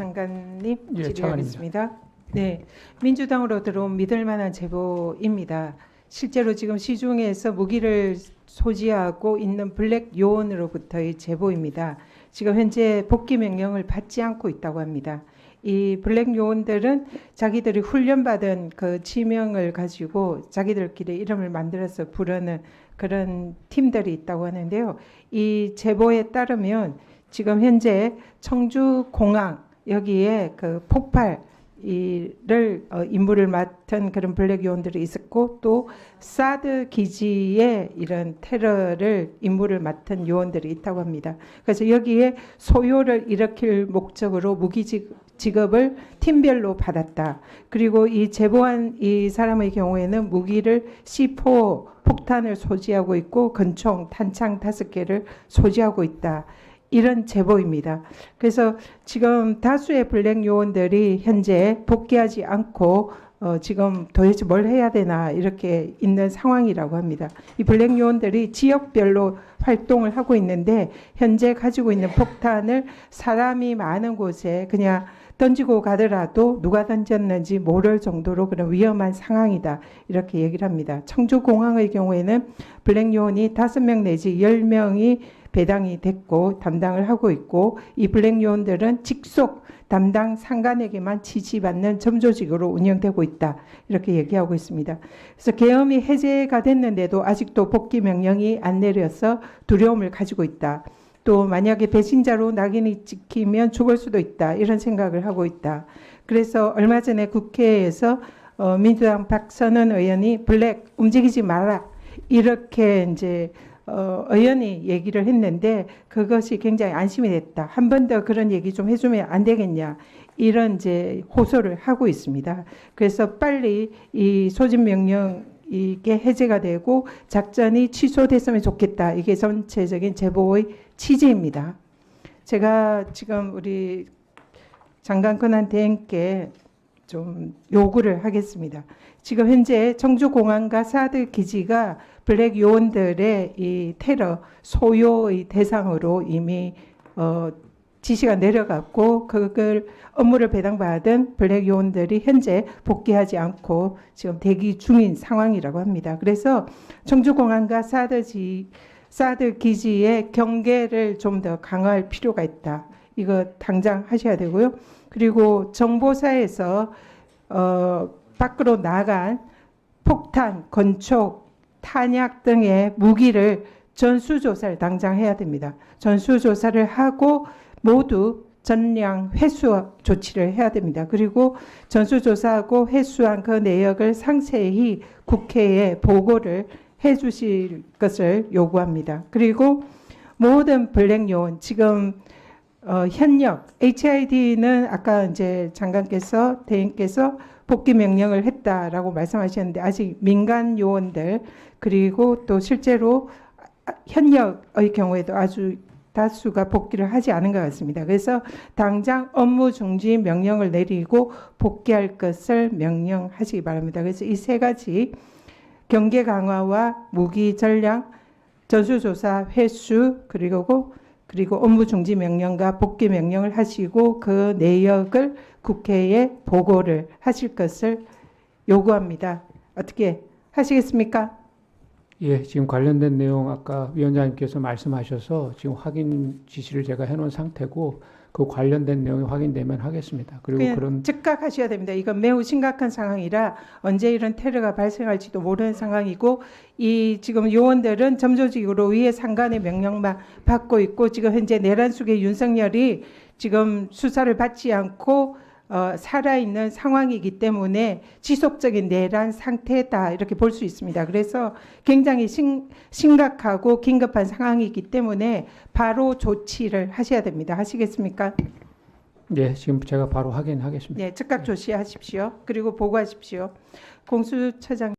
장관님 예, 질의하겠습니다. 네, 민주당으로 들어온 믿을만한 제보입니다. 실제로 지금 시중에서 무기를 소지하고 있는 블랙 요원으로부터의 제보입니다. 지금 현재 복귀 명령을 받지 않고 있다고 합니다. 이 블랙 요원들은 자기들이 훈련받은 그 지명을 가지고 자기들끼리 이름을 만들어서 부르는 그런 팀들이 있다고 하는데요. 이 제보에 따르면 지금 현재 청주 공항 여기에 그 폭발 이를 어, 임무를 맡은 그런 블랙 요원들이 있었고 또 사드 기지에 이런 테러를 임무를 맡은 요원들이 있다고 합니다. 그래서 여기에 소요를 일으킬 목적으로 무기 직- 직업을 팀별로 받았다. 그리고 이 제보한 이 사람의 경우에는 무기를 C4 폭탄을 소지하고 있고 건총 탄창 다섯 개를 소지하고 있다. 이런 제보입니다. 그래서 지금 다수의 블랙 요원들이 현재 복귀하지 않고 어, 지금 도대체 뭘 해야 되나 이렇게 있는 상황이라고 합니다. 이 블랙 요원들이 지역별로 활동을 하고 있는데 현재 가지고 있는 폭탄을 사람이 많은 곳에 그냥 던지고 가더라도 누가 던졌는지 모를 정도로 그런 위험한 상황이다 이렇게 얘기를 합니다. 청주공항의 경우에는 블랙 요원이 다섯 명 내지 열 명이 배당이 됐고 담당을 하고 있고 이 블랙 요원들은 직속 담당 상관에게만 지지받는 점조직으로 운영되고 있다 이렇게 얘기하고 있습니다. 그래서 계엄이 해제가 됐는데도 아직도 복귀 명령이 안 내려서 두려움을 가지고 있다. 또 만약에 배신자로 낙인이 찍히면 죽을 수도 있다 이런 생각을 하고 있다. 그래서 얼마 전에 국회에서 어, 민주당 박선원 의원이 블랙 움직이지 마라 이렇게 이제 어, 의원이 얘기를 했는데 그것이 굉장히 안심이 됐다. 한 번 더 그런 얘기 좀 해주면 안 되겠냐. 이런 이제 호소를 하고 있습니다. 그래서 빨리 이 소집 명령 이게 해제가 되고 작전이 취소됐으면 좋겠다. 이게 전체적인 제보의 취지입니다. 제가 지금 우리 장관 권한 대행께 좀 요구를 하겠습니다. 지금 현재 청주공항과 사드 기지가 블랙 요원들의 이 테러 소요의 대상으로 이미 어, 지시가 내려갔고 그걸 업무를 배당받은 블랙 요원들이 현재 복귀하지 않고 지금 대기 중인 상황이라고 합니다. 그래서 청주공항과 사드지 사드 기지의 경계를 좀 더 강화할 필요가 있다. 이거 당장 하셔야 되고요. 그리고 정보사에서 어, 밖으로 나간 폭탄, 건촉, 탄약 등의 무기를 전수조사를 당장 해야 됩니다. 전수조사를 하고 모두 전량 회수 조치를 해야 됩니다. 그리고 전수조사하고 회수한 그 내역을 상세히 국회에 보고를 해 주실 것을 요구합니다. 그리고 모든 블랙 요원 지금 어, 현역 HID는 아까 이제 장관께서 대행께서 복귀 명령을 했다라고 말씀하셨는데 아직 민간 요원들 그리고 또 실제로 아, 현역의 경우에도 아주 다수가 복귀를 하지 않은 것 같습니다. 그래서 당장 업무 중지 명령을 내리고 복귀할 것을 명령하시기 바랍니다. 그래서 이 세 가지 경계 강화와 무기 전량 전수조사 회수 그리고 그리고 업무 중지 명령과 복귀 명령을 하시고 그 내역을 국회에 보고를 하실 것을 요구합니다. 어떻게 하시겠습니까? 예, 지금 관련된 내용 아까 위원장님께서 말씀하셔서 지금 확인 지시를 제가 해놓은 상태고 그 관련된 내용이 확인되면 하겠습니다. 그리고 그런 즉각 하셔야 됩니다. 이건 매우 심각한 상황이라 언제 이런 테러가 발생할지도 모르는 상황이고 이 지금 요원들은 점조직으로 위에 상관의 명령만 받고 있고 지금 현재 내란 속의 윤석열이 지금 수사를 받지 않고 어, 살아있는 상황이기 때문에 지속적인 내란 상태다 이렇게 볼 수 있습니다. 그래서 굉장히 심, 심각하고 긴급한 상황이기 때문에 바로 조치를 하셔야 됩니다. 하시겠습니까? 예, 지금 제가 바로 확인하겠습니다. 네, 즉각 조치하십시오. 그리고 보고하십시오. 공수처장